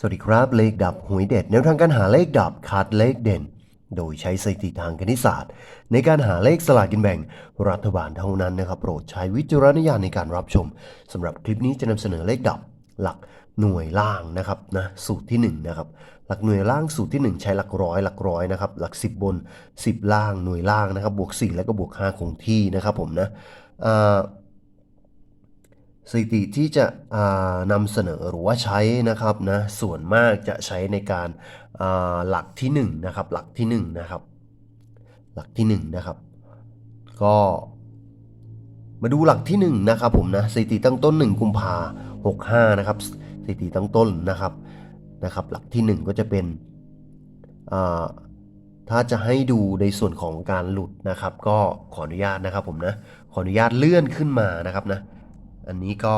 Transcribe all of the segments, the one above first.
สวัสดีครับเลขดับหวยเด็ดแนวทางการหาเลขดับคัดเลขเด่น โดยใช้สถิติทางคณิตศาสตร์ ในการหาเลขสลากกินแบ่ง รัฐบาลเท่านั้นนะครับโปรดใช้วิจารณญาณในการรับชมสำหรับคลิปนี้จะนำเสนอเลขดับหลักหน่วยล่างนะครับนะสูตรที่1นะครับหลักหน่วยล่างสูตรที่ 1 ใช้หลักร้อยหลักร้อยนะครับหลัก 10 บน 10 ล่างหน่วยล่างนะครับบวก 4 แล้วก็บวก5คงที่นะครับผมนะอ่า สถิติที่จะนำเสนอหรือว่าใช้นะครับนะส่วนมากจะใช้ในการหลักที่1นะครับหลักที่1นะครับหลักที่1นะครับก็มาดูหลักที่1นะครับผมนะสถิติตั้งต้น 1 กุมภา65นะครับสถิติตั้งต้นนะครับนะครับ หลักที่ 1 ก็จะเป็นถ้าจะให้ดูในส่วนของการหลุดนะครับ ก็ขออนุญาตนะครับผมนะขออนุญาตเลื่อนขึ้นมานะครับนะ อันนี้ก็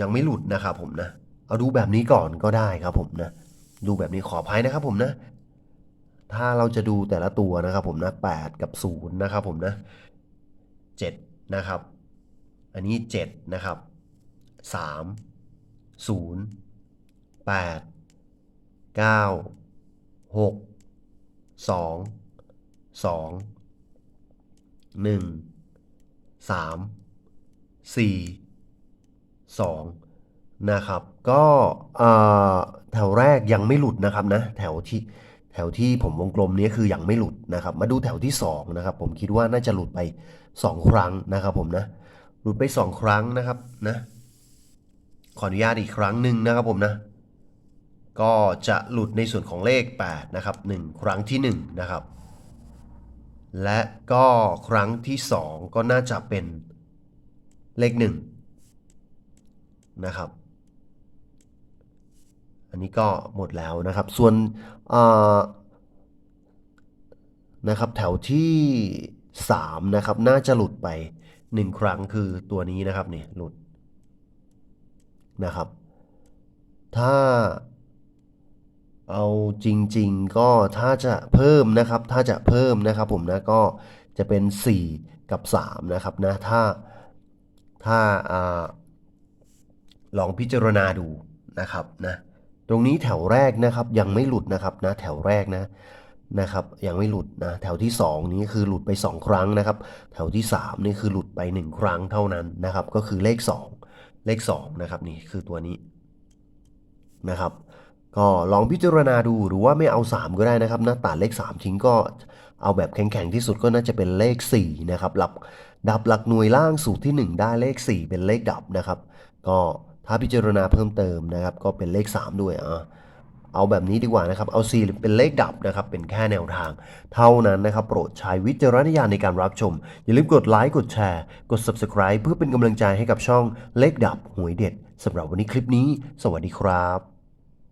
ยังไม่หลุดนะครับผมนะ เอาดูแบบนี้ก่อนก็ได้ครับผมนะ ดูแบบนี้ขออภัยนะครับผมนะ ถ้าเราจะดูแต่ละตัวนะครับผมนะ8กับ0นะครับผมนะ7นะครับ อันนี้7นะครับ3 0 8 9 6 2 2 1สามสี่สองนะครับ ก็แถวแรกยังไม่หลุดนะครับนะ แถวที่แถวที่ผมวงกลมนี้คือยังไม่หลุดนะครับ มาดูแถวที่สองนะครับ ผมคิดว่าน่าจะหลุดไปสองครั้งนะครับผมนะ หลุดไปสองครั้งนะครับนะ ขออนุญาตอีกครั้งหนึ่งนะครับผมนะ ก็จะหลุดในส่วนของเลข 8 นะครับ 1 ครั้งที่ 1 นะครับ และก็ครั้งที่ 2 ก็น่าจะเป็นเลข 1 นะครับ อันนี้ก็หมดแล้วนะครับ ส่วนนะครับแถวที่ 3 นะครับ น่าจะหลุดไป 1 ครั้งคือตัวนี้นะครับเนี่ยหลุดนะครับ ถ้า เอาจริง ๆ ก็ถ้าจะเพิ่มนะครับ ถ้าจะเพิ่มนะครับผมนะก็จะเป็น 4 กับ 3 นะครับนะถ้าถ้าอาลองพิจารณาดูนะครับนะตรงนี้แถวแรกนะครับยังไม่หลุดนะครับนะแถวแรกนะนะครับยังไม่หลุดนะแถวที่ 2 นี้คือหลุดไป 2 ครั้งนะครับ แถวที่ 3 นี่คือหลุดไป 1 ครั้งเท่านั้นนะครับ ก็คือเลข 2 เลข2นะครับนี่คือตัวนี้นะครับ ก็ลองพิจารณาดูหรือว่าไม่เอา 3 ก็ได้นะครับหนะตัดเลข 3 ทิ้งก็เอาแบบแข็งๆที่สุดก็น่าจะเป็นเลข4นะครับหลับดับหลักหน่วยล่างสูตรที่ 1 ได้เลข 4 เป็นเลขดับนะครับ ก็ถ้าพิจารณาเพิ่มเติมนะครับ ก็เป็นเลข 3 ด้วยอะเอาแบบนี้ดีกว่านะครับ เอา 4 เป็นเลขดับนะครับ เป็นแค่แนวทาง เท่านั้นนะครับ โปรดใช้วิจารณญาณในการรับชม อย่าลืมกดไลค์ กดแชร์ กด Subscribe เพื่อเป็นกำลังใจให้กับช่องเลขดับหวยเด็ดสำหรับวันนี้คลิปนี้ สวัสดีครับ